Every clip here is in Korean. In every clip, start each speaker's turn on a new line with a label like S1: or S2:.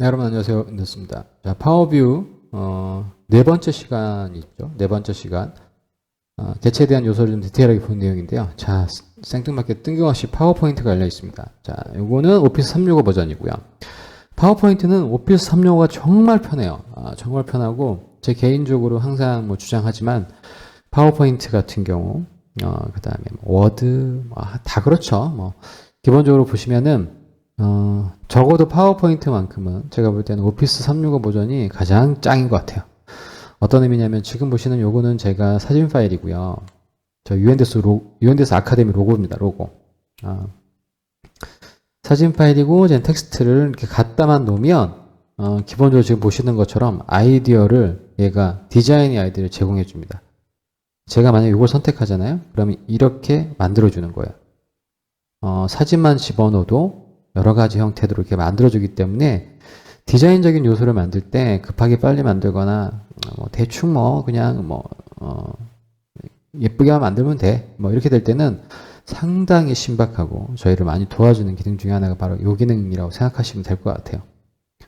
S1: 네, 여러분 안녕하세요. 인더스입니다. 자, 파워뷰 어, 네 번째 시간이죠. 네 번째 시간. 어, 개체에 대한 요소를 좀 디테일하게 본 내용인데요. 자, 생뚱맞게 뜬금없이 파워포인트가 열려 있습니다. 자, 요거는 오피스 365 버전이고요. 파워포인트는 오피스 365가 정말 편해요. 아, 정말 편하고 제 개인적으로 항상 뭐 주장하지만 파워포인트 같은 경우 어, 그다음에 뭐 워드 뭐, 아, 다 그렇죠. 뭐 기본적으로 보시면은 어, 적어도 파워포인트만큼은 제가 볼 때는 오피스 365 버전이 가장 짱인 것 같아요. 어떤 의미냐면 지금 보시는 요거는 제가 사진 파일이고요. 저 UNDS 로, UNDS 아카데미 로고입니다. 로고. 아, 사진 파일이고 제 텍스트를 이렇게 갖다만 놓으면 어, 기본적으로 지금 보시는 것처럼 아이디어를 얘가 디자인의 아이디어를 제공해 줍니다. 제가 만약 이걸 선택하잖아요. 그러면 이렇게 만들어 주는 거예요. 어, 사진만 집어넣어도 여러 가지 형태로 이렇게 만들어주기 때문에 디자인적인 요소를 만들 때 급하게 빨리 만들거나 뭐 대충 뭐 그냥 뭐 어, 예쁘게만 만들면 돼. 뭐 이렇게 될 때는 상당히 신박하고 저희를 많이 도와주는 기능 중에 하나가 바로 요 기능이라고 생각하시면 될 것 같아요.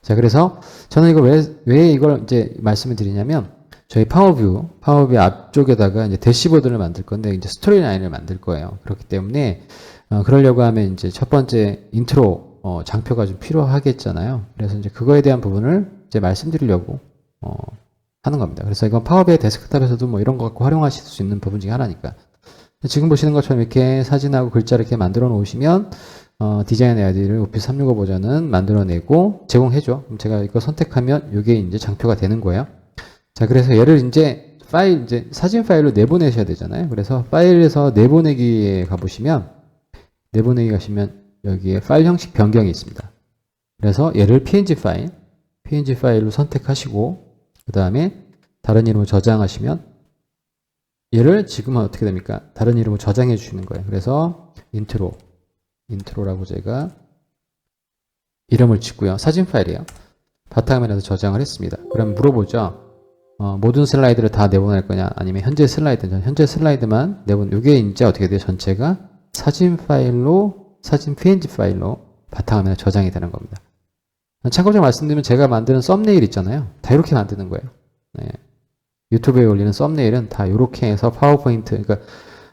S1: 자, 그래서 저는 이걸 왜, 왜 이걸 이제 말씀을 드리냐면 저희 파워뷰, 파워뷰 앞쪽에다가 이제 대시보드를 만들 건데 이제 스토리 라인을 만들 거예요. 그렇기 때문에 어, 그러려고 하면 이제 첫 번째 인트로 어, 장표가 좀 필요하겠잖아요. 그래서 이제 그거에 대한 부분을 이제 말씀드리려고 어, 하는 겁니다. 그래서 이건 파워비의 데스크탑에서도 뭐 이런 거 갖고 활용하실 수 있는 부분 중에 하나니까. 지금 보시는 것처럼 이렇게 사진하고 글자를 이렇게 만들어 놓으시면 어, 디자인 아이디를 오피스 365 버전은 만들어내고 제공해줘. 그럼 제가 이거 선택하면 이게 이제 장표가 되는 거예요. 자, 그래서 얘를 이제 파일, 이제 사진 파일로 내보내셔야 되잖아요. 그래서 파일에서 내보내기에 가보시면 내보내기 가시면 여기에 파일 형식 변경이 있습니다. 그래서 얘를 png 파일, png 파일로 선택하시고 그 다음에 다른 이름으로 저장하시면 얘를 지금은 어떻게 됩니까? 다른 이름으로 저장해 주시는 거예요. 그래서 인트로, 인트로라고 제가 이름을 짓고요. 사진 파일이에요. 바탕화면에서 저장을 했습니다. 그럼 물어보죠. 어, 모든 슬라이드를 다 내보낼 거냐? 아니면 현재 슬라이드, 현재 슬라이드만 내보내. 이게 이제 어떻게 돼요? 전체가 사진 파일로, 사진 png 파일로 바탕화면에 저장이 되는 겁니다. 참고적으로 말씀드리면 제가 만드는 썸네일 있잖아요. 다 이렇게 만드는 거예요. 네. 유튜브에 올리는 썸네일은 다 이렇게 해서 파워포인트, 그러니까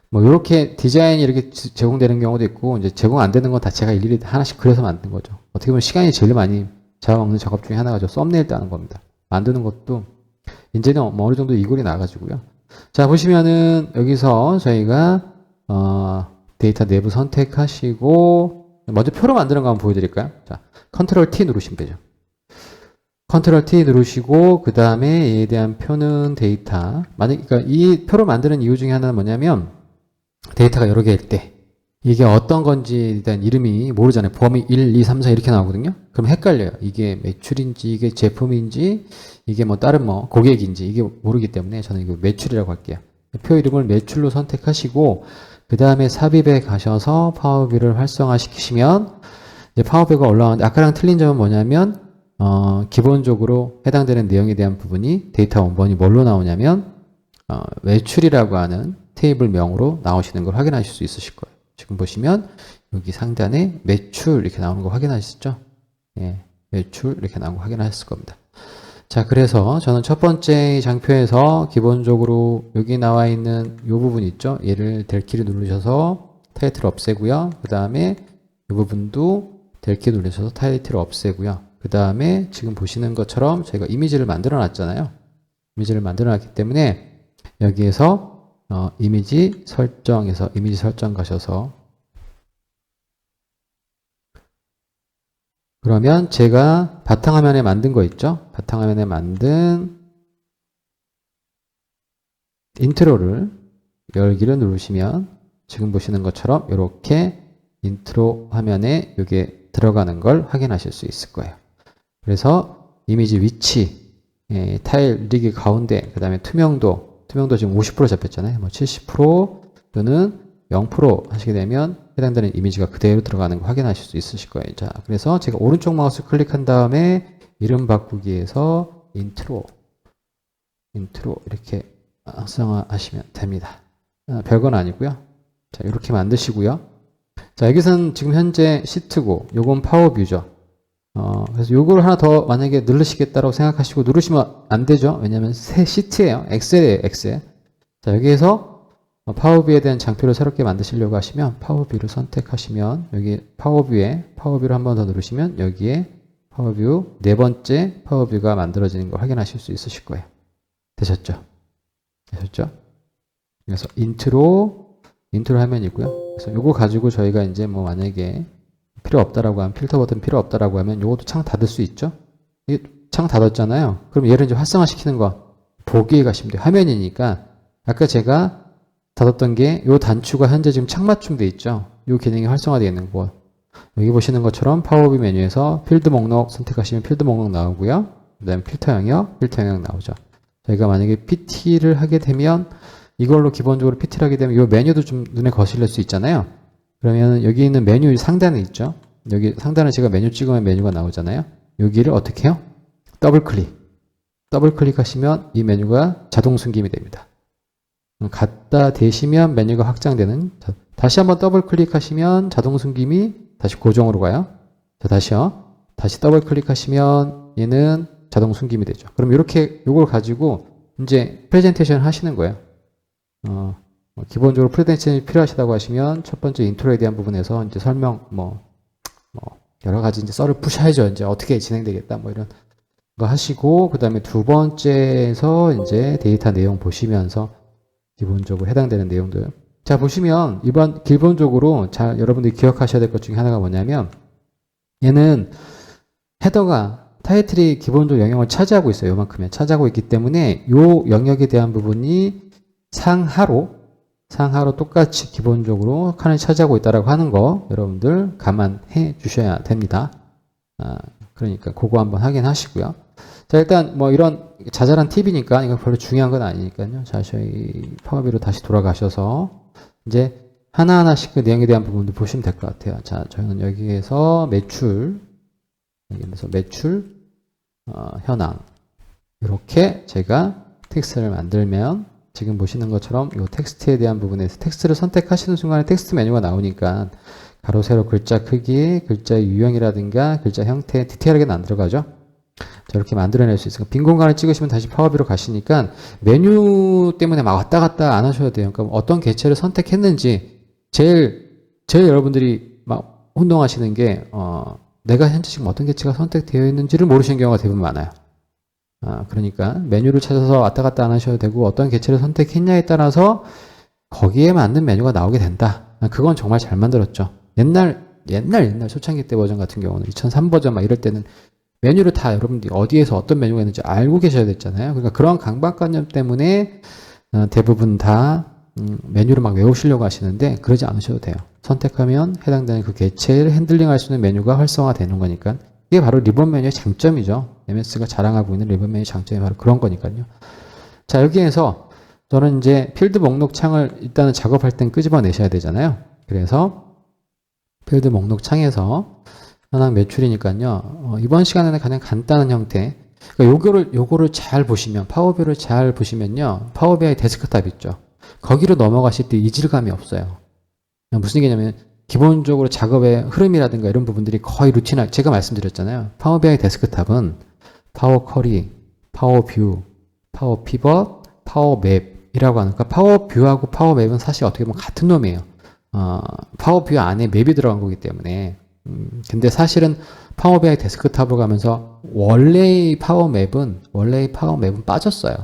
S1: 뭐 이렇게 디자인이 이렇게 제공되는 경우도 있고 이제 제공 안 되는 건 다 제가 일일이 하나씩 그려서 만든 거죠. 어떻게 보면 시간이 제일 많이 잡아먹는 작업 중에 하나가 저 썸네일 따는 겁니다. 만드는 것도 이제는 뭐 어느 정도 이골이 나가지고요. 자 보시면은 여기서 저희가 어, 데이터 내부 선택하시고 먼저 표로 만드는 거 한번 보여드릴까요? 자, 컨트롤 T 누르시면 되죠. 컨트롤 T 누르시고 그 다음에 얘에 대한 표는 데이터 만약 그러니까 이 표를 만드는 이유 중에 하나는 뭐냐면 데이터가 여러 개일 때 이게 어떤 건지에 대한 이름이 모르잖아요. 범위 1, 2, 3, 4 이렇게 나오거든요. 그럼 헷갈려요. 이게 매출인지 이게 제품인지 이게 뭐 다른 뭐 고객인지 이게 모르기 때문에 저는 이거 매출이라고 할게요. 표 이름을 매출로 선택하시고 그 다음에 삽입에 가셔서 파워뷰를 활성화시키시면 이제 파워뷰가 올라오는데 아까랑 틀린 점은 뭐냐면 어, 기본적으로 해당되는 내용에 대한 부분이 데이터 원본이 뭘로 나오냐면 어, 매출이라고 하는 테이블 명으로 나오시는 걸 확인하실 수 있으실 거예요. 지금 보시면 여기 상단에 매출 이렇게 나오는 거 확인하셨죠? 예, 매출 이렇게 나온 거 확인하셨을 겁니다. 자, 그래서 저는 첫 번째 장표에서 기본적으로 여기 나와 있는 이 부분 있죠? 얘를 델키를 누르셔서 타이틀 없애고요. 그 다음에 이 부분도 델키 누르셔서 타이틀을 없애고요. 그 다음에 지금 보시는 것처럼 저희가 이미지를 만들어 놨잖아요. 이미지를 만들어 놨기 때문에 여기에서 어, 이미지 설정에서 이미지 설정 가셔서 그러면 제가 바탕화면에 만든 거 있죠? 바탕화면에 만든 인트로를 열기를 누르시면 지금 보시는 것처럼 이렇게 인트로 화면에 이게 들어가는 걸 확인하실 수 있을 거예요. 그래서 이미지 위치, 예, 타일 리기 가운데, 그 다음에 투명도, 투명도 지금 50% 잡혔잖아요. 뭐 70% 또는 0% 하시게 되면 해당되는 이미지가 그대로 들어가는 거 확인하실 수 있으실 거예요. 자, 그래서 제가 오른쪽 마우스 클릭한 다음에 이름 바꾸기에서 인트로, 인트로 이렇게 활성화하시면 됩니다. 아, 별건 아니고요. 자, 이렇게 만드시고요. 자, 여기서는 지금 현재 시트고, 요건 파워뷰죠. 어, 그래서 요거를 하나 더 만약에 누르시겠다라고 생각하시고 누르시면 안 되죠. 왜냐면 새 시트예요. 엑셀이에요, 엑셀. 자, 여기에서 어, 파워뷰에 대한 장표를 새롭게 만드시려고 하시면 파워뷰를 선택하시면 여기 파워뷰에 파워뷰를 한 번 더 누르시면 여기에 파워뷰 네 번째 파워뷰가 만들어지는 걸 확인하실 수 있으실 거예요. 되셨죠? 되셨죠? 그래서 인트로 인트로 화면이고요. 그래서 요거 가지고 저희가 이제 뭐 만약에 필요 없다라고 하면 필터 버튼 필요 없다라고 하면 요것도 창 닫을 수 있죠. 이게 창 닫았잖아요. 그럼 얘를 이제 활성화 시키는 거 보기에 가시면 돼요. 화면이니까 아까 제가 닫았던 게요 단추가 현재 지금 창 맞춤돼 있죠. 요 기능이 활성화되어 있는 곳. 여기 보시는 것처럼 파워비 메뉴에서 필드 목록 선택하시면 필드 목록 나오고요. 그 다음에 필터 영역, 필터 영역 나오죠. 저희가 만약에 PT를 하게 되면 이걸로 기본적으로 PT를 하게 되면 이 메뉴도 좀 눈에 거슬릴 수 있잖아요. 그러면 여기 있는 메뉴 상단에 있죠. 여기 상단에 제가 메뉴 찍으면 메뉴가 나오잖아요. 여기를 어떻게 해요? 더블 클릭. 더블 클릭하시면 이 메뉴가 자동 숨김이 됩니다. 갖다 대시면 메뉴가 확장되는 자, 다시 한번 더블 클릭하시면 자동 숨김이 다시 고정으로 가요. 자, 다시요. 다시 더블 클릭하시면 얘는 자동 숨김이 되죠. 그럼 이렇게 이걸 가지고 이제 프레젠테이션 하시는 거예요. 어, 뭐 기본적으로 프레젠테이션이 필요하시다고 하시면 첫 번째 인트로에 대한 부분에서 이제 설명 뭐, 뭐 여러 가지 이제 썰을 푸셔야죠. 이제 어떻게 진행되겠다 뭐 이런 거 하시고 그 다음에 두 번째에서 이제 데이터 내용 보시면서 기본적으로 해당되는 내용들. 자 보시면 이번 기본적으로 자 여러분들이 기억하셔야 될 것 중에 하나가 뭐냐면 얘는 헤더가 타이틀이 기본적으로 영역을 차지하고 있어요. 요만큼에 차지하고 있기 때문에 요 영역에 대한 부분이 상하로 상하로 똑같이 기본적으로 칸을 차지하고 있다라고 하는 거 여러분들 감안해 주셔야 됩니다. 아, 그러니까 그거 한번 확인하시고요. 자 일단 뭐 이런 자잘한 팁이니까 이거 별로 중요한 건 아니니까요. 자 저희 파워비로 다시 돌아가셔서 이제 하나하나씩 그 내용에 대한 부분도 보시면 될 것 같아요. 자 저희는 여기에서 매출 여기에서 매출 어, 현황 이렇게 제가 텍스트를 만들면 지금 보시는 것처럼 이 텍스트에 대한 부분에서 텍스트를 선택하시는 순간에 텍스트 메뉴가 나오니까 가로 세로 글자 크기, 글자의 유형이라든가 글자 형태 디테일하게는 안 들어가죠. 저렇게 만들어낼 수 있으니까 빈 공간을 찍으시면 다시 파워비로 가시니까 메뉴 때문에 막 왔다 갔다 안 하셔도 돼요. 그러니까 어떤 개체를 선택했는지 제일 제일 여러분들이 막 혼동하시는 게 어, 내가 현재 지금 어떤 개체가 선택되어 있는지를 모르시는 경우가 대부분 많아요. 아, 그러니까 메뉴를 찾아서 왔다 갔다 안 하셔도 되고 어떤 개체를 선택했냐에 따라서 거기에 맞는 메뉴가 나오게 된다. 아, 그건 정말 잘 만들었죠. 옛날 옛날 옛날 초창기 때 버전 같은 경우는 2003 버전 막 이럴 때는 메뉴를 다 여러분들이 어디에서 어떤 메뉴가 있는지 알고 계셔야 됐잖아요. 그러니까 그런 강박관념 때문에 어, 대부분 다 음, 메뉴를 막 외우시려고 하시는데 그러지 않으셔도 돼요. 선택하면 해당되는 그 개체를 핸들링할 수 있는 메뉴가 활성화되는 거니까 이게 바로 리본 메뉴의 장점이죠. MS가 자랑하고 있는 리본 메뉴의 장점이 바로 그런 거니까요. 자 여기에서 저는 이제 필드 목록 창을 일단은 작업할 땐 끄집어내셔야 되잖아요. 그래서 필드 목록 창에서 현황 매출이니까요. 어, 이번 시간에는 가장 간단한 형태. 그러니까 요거를 요거를 잘 보시면 파워비를 잘 보시면요. 파워비아이 데스크탑 있죠. 거기로 넘어가실 때 이질감이 없어요. 무슨 얘기냐면 기본적으로 작업의 흐름이라든가 이런 부분들이 거의 루틴화 제가 말씀드렸잖아요. 파워비아이 데스크탑은 파워 커리, 파워 뷰, 파워 피벗, 파워 맵이라고 하는 까 파워 뷰하고 파워 맵은 사실 어떻게 보면 같은 놈이에요. 어, 파워 뷰 안에 맵이 들어간 거기 때문에 음, 근데 사실은 파워 BI 데스크탑으로 가면서 원래의 파워 맵은 원래의 파워 맵은 빠졌어요.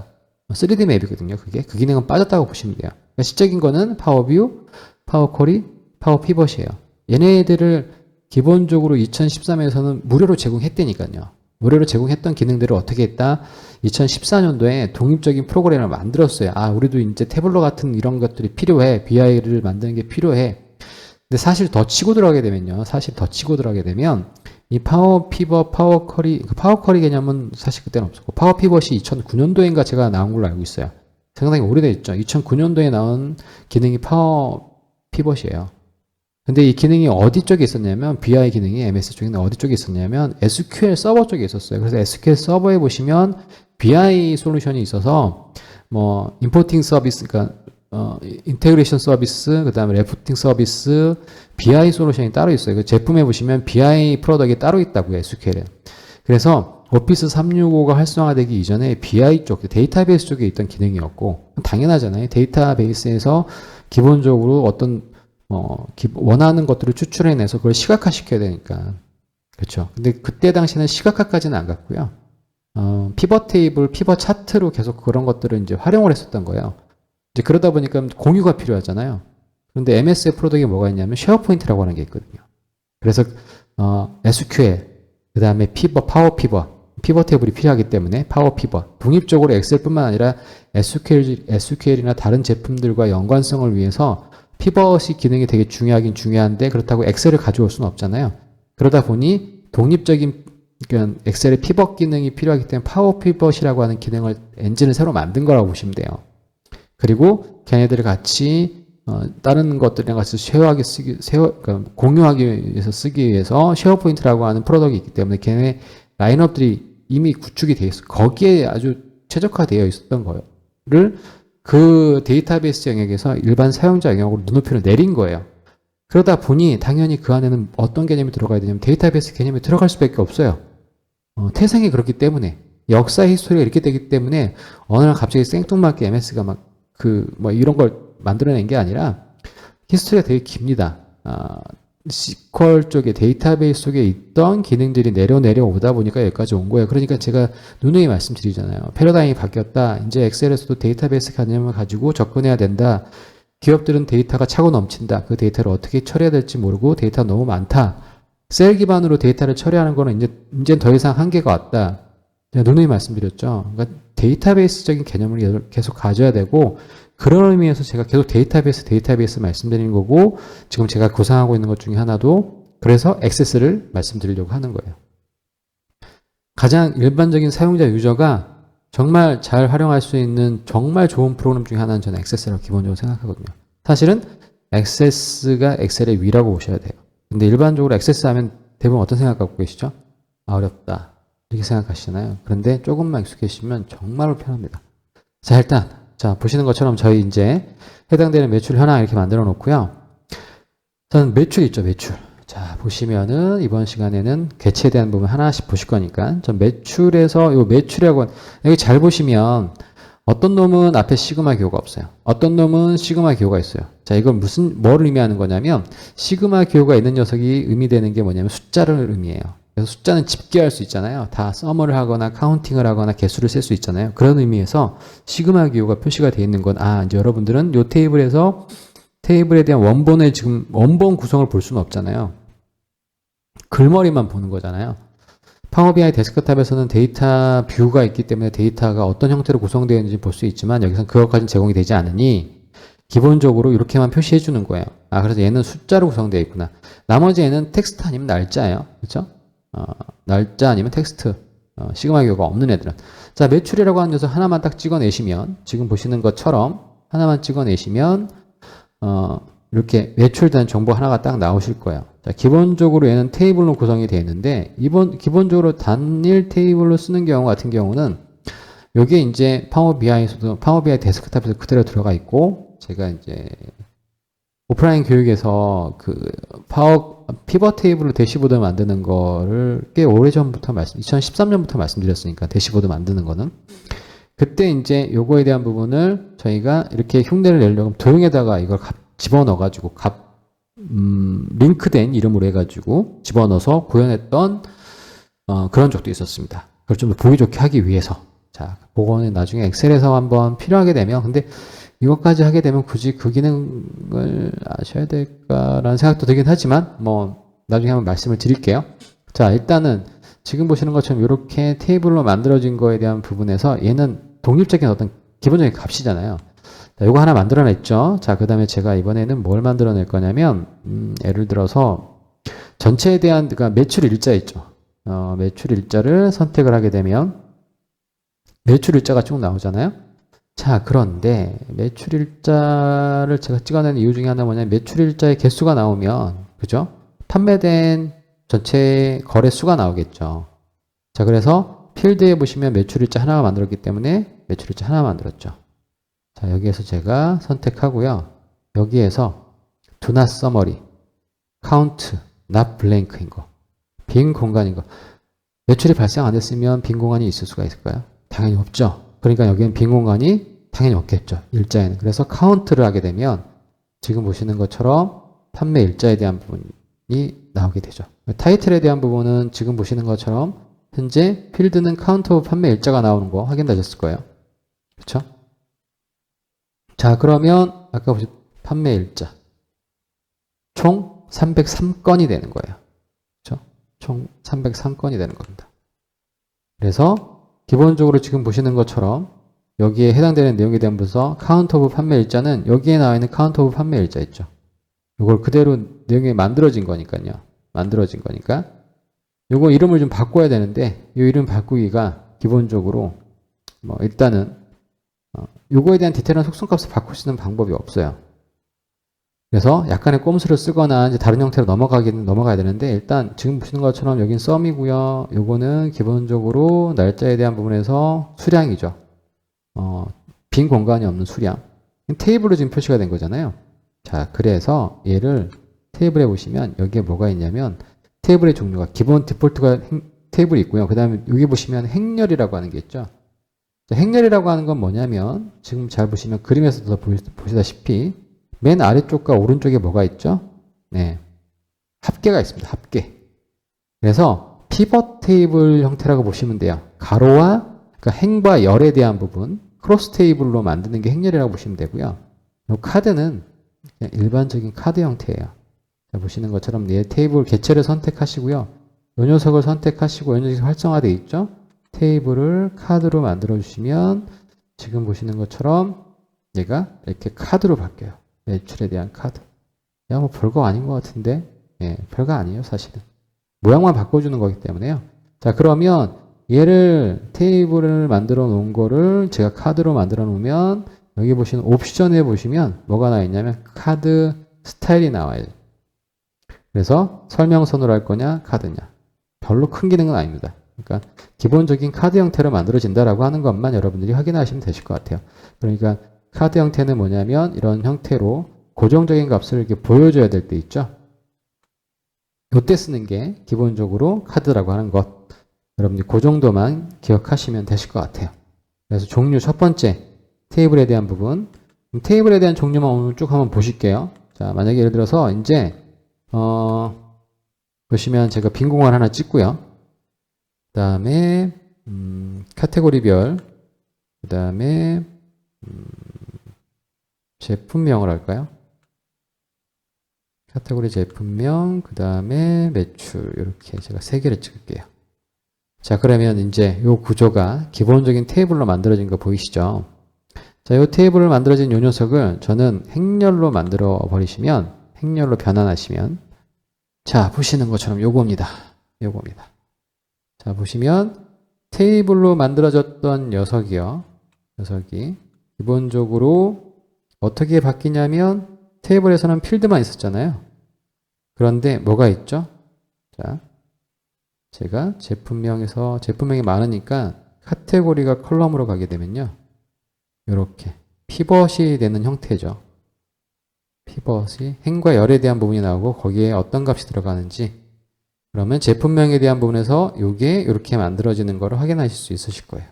S1: 3D 맵이거든요. 그게 그 기능은 빠졌다고 보시면 돼요. 그러니까 시적인 거는 파워 뷰, 파워 쿼리, 파워 피벗이에요. 얘네들을 기본적으로 2013에서는 무료로 제공했다니까요. 무료로 제공했던 기능들을 어떻게 했다? 2014년도에 독립적인 프로그램을 만들었어요. 아, 우리도 이제 태블러 같은 이런 것들이 필요해. BI를 만드는 게 필요해. 근데 사실 더 치고 들어가게 되면요. 사실 더 치고 들어가게 되면 이 파워 피벗, 파워 커리, 그 파워 커리 개념은 사실 그때는 없었고 파워 피벗이 2009년도인가 제가 나온 걸로 알고 있어요. 상당히 오래됐죠. 2009년도에 나온 기능이 파워 피벗이에요. 근데 이 기능이 어디 쪽에 있었냐면 BI 기능이 MS 쪽에 어디 쪽에 있었냐면 SQL 서버 쪽에 있었어요. 그래서 SQL 서버에 보시면 BI 솔루션이 있어서 뭐 임포팅 서비스 그러니까 어, 인테그레이션 서비스, 그 다음에 레프팅 서비스, BI 솔루션이 따로 있어요. 그 제품에 보시면 BI 프로덕이 따로 있다고요, SQL에. 그래서 오피스 365가 활성화되기 이전에 BI 쪽, 데이터베이스 쪽에 있던 기능이었고, 당연하잖아요. 데이터베이스에서 기본적으로 어떤, 어, 기- 원하는 것들을 추출해내서 그걸 시각화 시켜야 되니까. 그렇죠. 근데 그때 당시는 시각화까지는 안 갔고요. 어, 피벗 테이블, 피벗 차트로 계속 그런 것들을 이제 활용을 했었던 거예요. 이제 그러다 보니까 공유가 필요하잖아요. 그런데 MS의 프로덕이 뭐가 있냐면 쉐어포인트라고 하는 게 있거든요. 그래서 어, SQL, 그 다음에 피벗, 파워 피벗, 피벗 테이블이 필요하기 때문에 파워 피벗, 독립적으로 엑셀뿐만 아니라 SQL, SQL이나 다른 제품들과 연관성을 위해서 피벗이 기능이 되게 중요하긴 중요한데 그렇다고 엑셀을 가져올 수는 없잖아요. 그러다 보니 독립적인 그러니까 엑셀의 피벗 기능이 필요하기 때문에 파워 피벗이라고 하는 기능을 엔진을 새로 만든 거라고 보시면 돼요. 그리고 걔네들을 같이 어, 다른 것들이랑 같이 쉐어하게 쓰기, 쉐어, 그러니까 공유하기 위해서 쓰기 위해서 쉐어 포인트라고 하는 프로덕이 있기 때문에 걔네 라인업들이 이미 구축이 되어 있어. 거기에 아주 최적화되어 있었던 거를 그 데이터베이스 영역에서 일반 사용자 영역으로 눈높이를 내린 거예요. 그러다 보니 당연히 그 안에는 어떤 개념이 들어가야 되냐면 데이터베이스 개념이 들어갈 수밖에 없어요. 어, 태생이 그렇기 때문에 역사 히스토리가 이렇게 되기 때문에 어느 날 갑자기 생뚱맞게 MS가 막 그 뭐 이런 걸 만들어낸 게 아니라 히스토리가 되게 깁니다. 아, SQL 쪽에 데이터베이스 속에 있던 기능들이 내려 내려 오다 보니까 여기까지 온 거예요. 그러니까 제가 누누이 말씀드리잖아요. 패러다임이 바뀌었다. 이제 엑셀에서도 데이터베이스 개념을 가지고 접근해야 된다. 기업들은 데이터가 차고 넘친다. 그 데이터를 어떻게 처리해야 될지 모르고 데이터가 너무 많다. 셀 기반으로 데이터를 처리하는 거는 이제 이제 더 이상 한계가 왔다. 제가 누누이 말씀드렸죠. 그러니까 데이터베이스적인 개념을 계속 가져야 되고 그런 의미에서 제가 계속 데이터베이스 데이터베이스 말씀드리는 거고 지금 제가 구상하고 있는 것 중에 하나도 그래서 액세스를 말씀드리려고 하는 거예요. 가장 일반적인 사용자 유저가 정말 잘 활용할 수 있는 정말 좋은 프로그램 중에 하나는 저는 액세스라고 기본적으로 생각하거든요. 사실은 액세스가 엑셀의 위라고 보셔야 돼요. 근데 일반적으로 액세스 하면 대부분 어떤 생각 갖고 계시죠? 아, 어렵다. 이렇게 생각하시잖아요. 그런데 조금만 익숙해지시면 정말로 편합니다. 자, 일단, 자, 보시는 것처럼 저희 이제 해당되는 매출 현황 이렇게 만들어 놓고요. 저는 매출 있죠, 매출. 자, 보시면은 이번 시간에는 개체에 대한 부분 하나씩 보실 거니까 전 매출에서 요 매출이라고 여기 잘 보시면 어떤 놈은 앞에 시그마 기호가 없어요. 어떤 놈은 시그마 기호가 있어요. 자, 이건 무슨 뭘 의미하는 거냐면 시그마 기호가 있는 녀석이 의미되는 게 뭐냐면 숫자를 의미해요. 그래서 숫자는 집계할 수 있잖아요. 다 서머를 하거나 카운팅을 하거나 개수를 셀 수 있잖아요. 그런 의미에서 시그마 기호가 표시가 되어 있는 건 아, 이제 여러분들은 요 테이블에서 테이블에 대한 원본의 지금 원본 구성을 볼 수는 없잖아요. 글머리만 보는 거잖아요. 파워 BI 데스크탑에서는 데이터 뷰가 있기 때문에 데이터가 어떤 형태로 구성되어 있는지 볼 수 있지만 여기서는 그것까지는 제공이 되지 않으니 기본적으로 이렇게만 표시해 주는 거예요. 아, 그래서 얘는 숫자로 구성되어 있구나. 나머지 얘는 텍스트 아니면 날짜예요. 그렇죠? 어, 날짜 아니면 텍스트. 어, 시그마 기호가 없는 애들은. 자, 매출이라고 하는 녀석 하나만 딱 찍어내시면 지금 보시는 것처럼 하나만 찍어내시면 어, 이렇게 매출된 정보 하나가 딱 나오실 거예요. 자, 기본적으로 얘는 테이블로 구성이 되어 있는데, 이번, 기본적으로 단일 테이블로 쓰는 경우 같은 경우는, 요게 이제 파워 BI에서도, 파워 BI 데스크탑에서 그대로 들어가 있고, 제가 이제, 오프라인 교육에서 그, 파워, 피벗 테이블로 대시보드 만드는 거를 꽤 오래 전부터 말씀, 2013년부터 말씀드렸으니까, 대시보드 만드는 거는. 그때 이제 요거에 대한 부분을 저희가 이렇게 흉내를 내려고 도형에다가 이걸 집어넣어 가지고 값 음, 링크된 이름으로 해 가지고 집어넣어서 구현했던 어, 그런 적도 있었습니다. 그걸 좀 더 보기 좋게 하기 위해서. 자, 그거는 나중에 엑셀에서 한번 필요하게 되면, 근데 이것까지 하게 되면 굳이 그 기능을 아셔야 될까라는 생각도 들긴 하지만, 뭐, 나중에 한번 말씀을 드릴게요. 자, 일단은 지금 보시는 것처럼 이렇게 테이블로 만들어진 거에 대한 부분에서 얘는 독립적인 어떤 기본적인 값이잖아요. 자, 요거 하나 만들어냈죠. 자, 그 다음에 제가 이번에는 뭘 만들어낼 거냐면, 음, 예를 들어서, 전체에 대한, 그러니까 매출 일자 있죠. 어, 매출 일자를 선택을 하게 되면, 매출 일자가 쭉 나오잖아요. 자, 그런데, 매출 일자를 제가 찍어낸 이유 중에 하나 뭐냐면, 매출 일자의 개수가 나오면, 그죠? 판매된 전체 거래 수가 나오겠죠. 자, 그래서 필드에 보시면 매출 일자 하나가 만들었기 때문에 매출 일자 하나 만들었죠. 자, 여기에서 제가 선택하고요. 여기에서 do not summary, count, not blank인 거. 빈 공간인 거. 매출이 발생 안 했으면 빈 공간이 있을 수가 있을까요? 당연히 없죠. 그러니까 여기는 빈 공간이 당연히 없겠죠. 일자에는. 그래서 카운트를 하게 되면 지금 보시는 것처럼 판매 일자에 대한 부분이 나오게 되죠. 타이틀에 대한 부분은 지금 보시는 것처럼 현재 필드는 카운트 오브 판매 일자가 나오는 거 확인되셨을 거예요. 그렇죠? 자, 그러면 아까 보신 판매 일자 총 303건이 되는 거예요. 그렇죠? 총 303건이 되는 겁니다. 그래서 기본적으로 지금 보시는 것처럼 여기에 해당되는 내용에 대한 부서 카운트 오브 판매 일자는 여기에 나와 있는 카운트 오브 판매 일자 있죠. 이걸 그대로 내용이 만들어진 거니까요. 만들어진 거니까. 요거 이름을 좀 바꿔야 되는데 이 이름 바꾸기가 기본적으로 뭐 일단은 어, 요거에 대한 디테일한 속성값을 바꿀 수 있는 방법이 없어요. 그래서 약간의 꼼수를 쓰거나 이제 다른 형태로 넘어가기는 넘어가야 되는데 일단 지금 보시는 것처럼 여긴 썸이고요. 요거는 기본적으로 날짜에 대한 부분에서 수량이죠. 어, 빈 공간이 없는 수량. 테이블로 지금 표시가 된 거잖아요. 자, 그래서 얘를 테이블에 보시면 여기에 뭐가 있냐면 테이블의 종류가 기본 디폴트가 행- 테이블이 있고요. 그 다음에 여기 보시면 행렬이라고 하는 게 있죠. 자, 행렬이라고 하는 건 뭐냐면 지금 잘 보시면 그림에서도 보시- 보시다시피 맨 아래쪽과 오른쪽에 뭐가 있죠? 네. 합계가 있습니다. 합계. 그래서 피벗 테이블 형태라고 보시면 돼요. 가로와 그러니까 행과 열에 대한 부분 크로스 테이블로 만드는 게 행렬이라고 보시면 되고요. 이 카드는 일반적인 카드 형태예요. 자, 보시는 것처럼 얘 테이블 개체를 선택하시고요. 이 녀석을 선택하시고 이 녀석이 활성화되어 있죠? 테이블을 카드로 만들어 주시면 지금 보시는 것처럼 얘가 이렇게 카드로 바뀌어요. 매출에 대한 카드. 야, 뭐 별거 아닌 것 같은데? 예, 별거 아니에요, 사실은. 모양만 바꿔주는 거기 때문에요. 자, 그러면 얘를 테이블을 만들어 놓은 거를 제가 카드로 만들어 놓으면 여기 보시는 옵션에 보시면 뭐가 나와 있냐면 카드 스타일이 나와요. 그래서 설명선으로 할 거냐, 카드냐. 별로 큰 기능은 아닙니다. 그러니까 기본적인 카드 형태로 만들어진다라고 하는 것만 여러분들이 확인하시면 되실 것 같아요. 그러니까 카드 형태는 뭐냐면 이런 형태로 고정적인 값을 이렇게 보여줘야 될 때 있죠. 이때 쓰는 게 기본적으로 카드라고 하는 것. 여러분들이 그 정도만 기억하시면 되실 것 같아요. 그래서 종류 첫 번째 테이블에 대한 부분. 테이블에 대한 종류만 오늘 쭉 한번 보실게요. 자, 만약에 예를 들어서 이제 어, 보시면 제가 빈 공간 하나 찍고요. 그 다음에 음, 카테고리별, 그 다음에 음, 제품명을 할까요? 카테고리 제품명, 그 다음에 매출 이렇게 제가 세 개를 찍을게요. 자, 그러면 이제 이 구조가 기본적인 테이블로 만들어진 거 보이시죠? 자, 이 테이블을 만들어진 이 녀석을 저는 행렬로 만들어 버리시면 행렬로 변환하시면 자, 보시는 것처럼 요겁니다. 요겁니다. 자, 보시면 테이블로 만들어졌던 녀석이요. 녀석이 기본적으로 어떻게 바뀌냐면 테이블에서는 필드만 있었잖아요. 그런데 뭐가 있죠? 자, 제가 제품명에서 제품명이 많으니까 카테고리가 컬럼으로 가게 되면요. 이렇게 피벗이 되는 형태죠. 피벗이 행과 열에 대한 부분이 나오고 거기에 어떤 값이 들어가는지 그러면 제품명에 대한 부분에서 이게 이렇게 만들어지는 것을 확인하실 수 있으실 거예요.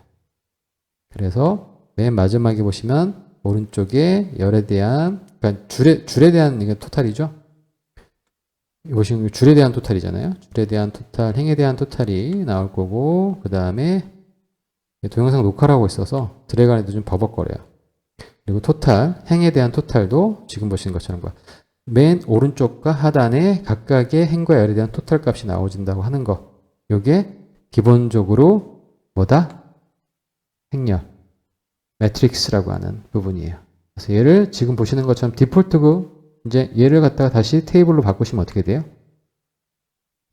S1: 그래서 맨 마지막에 보시면 오른쪽에 열에 대한 그러니까 줄에 줄에 대한 이게 토탈이죠. 보시면 줄에 대한 토탈이잖아요. 줄에 대한 토탈, 행에 대한 토탈이 나올 거고 그 다음에 동영상 녹화를 하고 있어서 드래그 안에도 좀 버벅거려요. 그리고 토탈, 행에 대한 토탈도 지금 보시는 것처럼 봐. 맨 오른쪽과 하단에 각각의 행과 열에 대한 토탈 값이 나오진다고 하는 거. 요게 기본적으로 뭐다? 행렬. 매트릭스라고 하는 부분이에요. 그래서 얘를 지금 보시는 것처럼 디폴트고 이제 얘를 갖다가 다시 테이블로 바꾸시면 어떻게 돼요?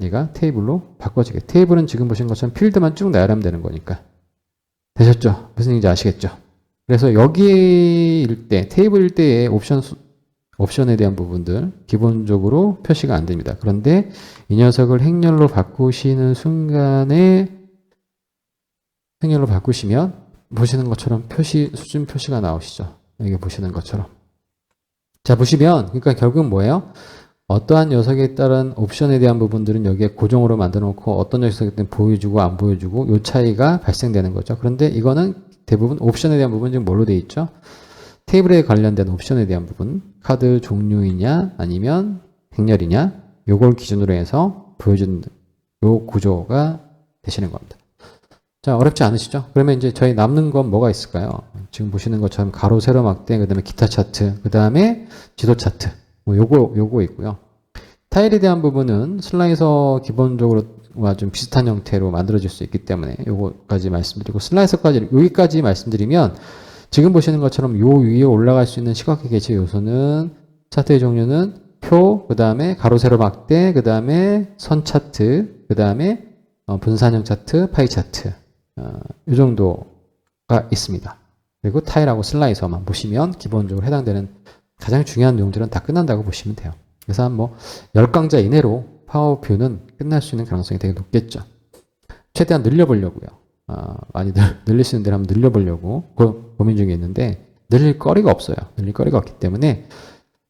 S1: 얘가 테이블로 바꿔지게. 테이블은 지금 보시는 것처럼 필드만 쭉 나열하면 되는 거니까. 되셨죠? 무슨 얘기인지 아시겠죠? 그래서 여기일 때, 테이블일 때의 옵션, 수- 옵션에 대한 부분들 기본적으로 표시가 안 됩니다. 그런데 이 녀석을 행렬로 바꾸시는 순간에 행렬로 바꾸시면 보시는 것처럼 표시, 수준 표시가 나오시죠. 여기 보시는 것처럼. 자, 보시면, 그러니까 결국은 뭐예요? 어떠한 녀석에 따른 옵션에 대한 부분들은 여기에 고정으로 만들어 놓고 어떤 따른 보여주고 안 보여주고 요 차이가 발생되는 거죠. 그런데 이거는 대부분 옵션에 대한 부분 지금 뭘로 돼 있죠? 테이블에 관련된 옵션에 대한 부분, 카드 종류이냐 아니면 행렬이냐 요걸 기준으로 해서 보여주는 요 구조가 되시는 겁니다. 자, 어렵지 않으시죠? 그러면 이제 저희 남는 건 뭐가 있을까요? 지금 보시는 것처럼 가로, 세로 막대, 그 다음에 기타 차트, 그 다음에 지도 차트. 뭐 요거, 요거 있고요. 타일에 대한 부분은 슬라이서 기본적으로와 좀 비슷한 형태로 만들어질 수 있기 때문에 요거까지 말씀드리고 슬라이서까지, 여기까지 말씀드리면 지금 보시는 것처럼 요 위에 올라갈 수 있는 시각화 개체 요소는 차트의 종류는 표, 그 다음에 가로, 세로 막대, 그 다음에 선 차트, 그 다음에 어, 분산형 차트, 파이 차트. 어, 이 정도가 있습니다. 그리고 타일하고 슬라이서만 보시면 기본적으로 해당되는 가장 중요한 내용들은 다 끝난다고 보시면 돼요. 그래서 한뭐 10강자 이내로 파워뷰는 끝날 수 있는 가능성이 되게 높겠죠. 최대한 늘려보려고요. 어, 많이 늘, 늘릴 수 있는 데를 한번 늘려보려고 고, 고민 중에 있는데 늘릴 거리가 없어요. 늘릴 거리가 없기 때문에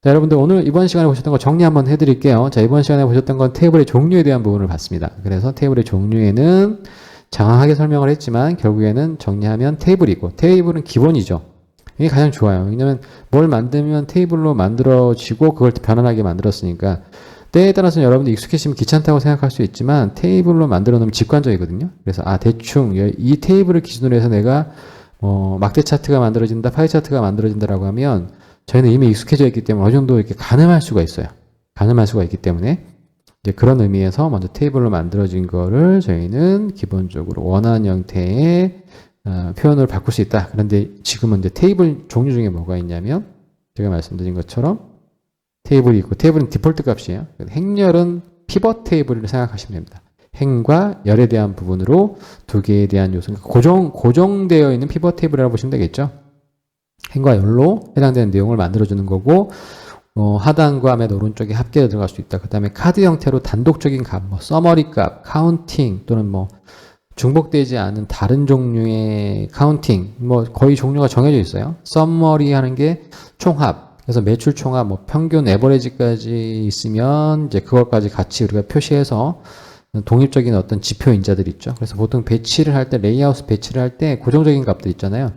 S1: 자, 여러분들 오늘 이번 시간에 보셨던 거 정리 한번 해드릴게요. 자, 이번 시간에 보셨던 건 테이블의 종류에 대한 부분을 봤습니다. 그래서 테이블의 종류에는 장황하게 설명을 했지만 결국에는 정리하면 테이블이고 테이블은 기본이죠. 이게 가장 좋아요. 왜냐면 뭘 만들면 테이블로 만들어지고 그걸 변환하게 만들었으니까 때에 따라서는 여러분들 익숙해지면 귀찮다고 생각할 수 있지만 테이블로 만들어 놓으면 직관적이거든요. 그래서 아 대충 이 테이블을 기준으로 해서 내가 어, 막대 차트가 만들어진다, 파이 차트가 만들어진다라고 하면 저희는 이미 익숙해져 있기 때문에 어느 정도 이렇게 가늠할 수가 있어요. 가늠할 수가 있기 때문에 이제 그런 의미에서 먼저 테이블로 만들어진 거를 저희는 기본적으로 원하는 형태의 어, 표현을 바꿀 수 있다. 그런데 지금은 이제 테이블 종류 중에 뭐가 있냐면 제가 말씀드린 것처럼 테이블이 있고 테이블은 디폴트 값이에요. 행렬은 피벗 테이블을 생각하시면 됩니다. 행과 열에 대한 부분으로 두 개에 대한 요소, 고정 고정되어 있는 피벗 테이블이라고 보시면 되겠죠. 행과 열로 해당되는 내용을 만들어주는 거고 어, 하단과 맨 오른쪽에 합계가 들어갈 수 있다. 그 다음에 카드 형태로 단독적인 값, 뭐 서머리 값, 카운팅 또는 뭐 중복되지 않은 다른 종류의 카운팅, 뭐 거의 종류가 정해져 있어요. 서머리 하는 게 총합, 그래서 매출 총합, 뭐 평균 에버레지까지 있으면 이제 그것까지 같이 우리가 표시해서 독립적인 어떤 지표 인자들 있죠. 그래서 보통 배치를 할 때 레이아웃 배치를 할 때 고정적인 값들 있잖아요.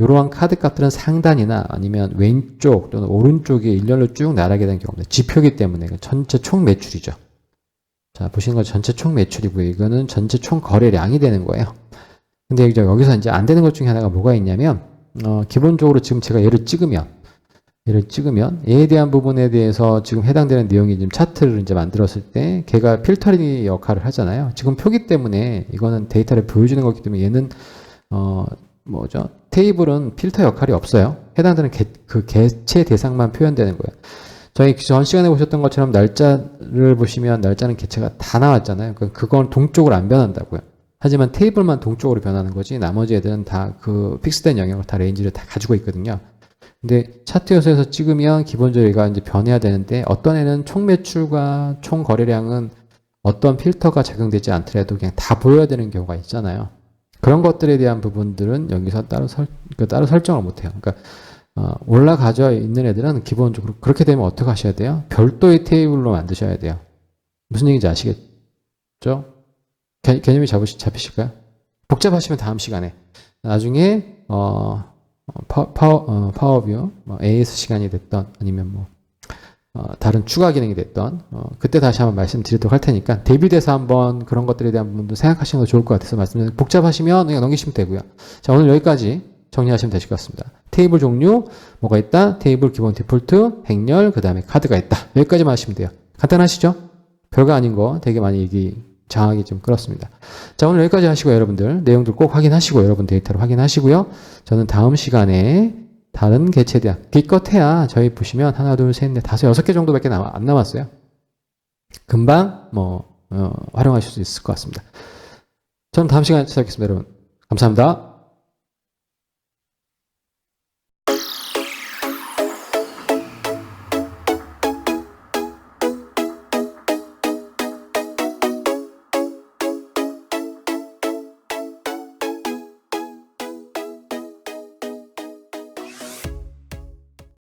S1: 이러한 카드 값들은 상단이나 아니면 왼쪽 또는 오른쪽에 일렬로 쭉 나가게 된 경우입니다. 지표기 때문에 전체 총 매출이죠. 자, 보시는 거 전체 총 매출이고요. 이거는 전체 총 거래량이 되는 거예요. 근데 여기서 이제 안 되는 것 중에 하나가 뭐가 있냐면, 어, 기본적으로 지금 제가 얘를 찍으면, 얘를 찍으면, 얘에 대한 부분에 대해서 지금 해당되는 내용이 지금 차트를 이제 만들었을 때, 걔가 필터링 역할을 하잖아요. 지금 표기 때문에 이거는 데이터를 보여주는 거기 때문에 얘는, 어, 뭐죠? 테이블은 필터 역할이 없어요. 해당되는 개, 그 개체 대상만 표현되는 거예요. 저희 전 시간에 보셨던 것처럼 날짜를 보시면 날짜는 개체가 다 나왔잖아요. 그러니까 그건 동쪽으로 안 변한다고요. 하지만 테이블만 동쪽으로 변하는 거지 나머지 애들은 다 그 픽스된 영역을 다 레인지를 다 가지고 있거든요. 근데 차트 요소에서 찍으면 기본적으로 얘가 이제 변해야 되는데 어떤 애는 총 매출과 총 거래량은 어떤 필터가 적용되지 않더라도 그냥 다 보여야 되는 경우가 있잖아요. 그런 것들에 대한 부분들은 여기서 따로 설, 그러니까 따로 설정을 못 해요. 그러니까 어, 올라가져 있는 애들은 기본적으로 그렇게 되면 어떻게 하셔야 돼요? 별도의 테이블로 만드셔야 돼요. 무슨 얘기인지 아시겠죠? 개, 개념이 잡으시, 잡히실까요? 복잡하시면 다음 시간에 나중에 어, 파, 파워, 어, 파워뷰 뭐 AS 시간이 됐던 아니면 뭐 어, 다른 추가 기능이 됐던 어, 그때 다시 한번 말씀드리도록 할 테니까 대비돼서 한번 그런 것들에 대한 부분도 생각하시는 거 좋을 것 같아서 말씀드리는 복잡하시면 그냥 넘기시면 되고요. 자 오늘 여기까지 정리하시면 되실 것 같습니다. 테이블 종류 뭐가 있다? 테이블 기본 디폴트, 행렬, 그 다음에 카드가 있다. 여기까지만 하시면 돼요. 간단하시죠? 별거 아닌 거 되게 많이 얘기 장하게 좀 끌었습니다. 자 오늘 여기까지 하시고 여러분들 내용들 꼭 확인하시고 여러분 데이터를 확인하시고요. 저는 다음 시간에 다른 개체에 대한 기껏해야 저희 보시면 하나 둘셋넷 다섯 여섯 개 정도밖에 남, 안 남았어요. 금방 뭐 어, 활용하실 수 있을 것 같습니다. 저는 다음 시간에 찾아뵙겠습니다, 여러분. 감사합니다.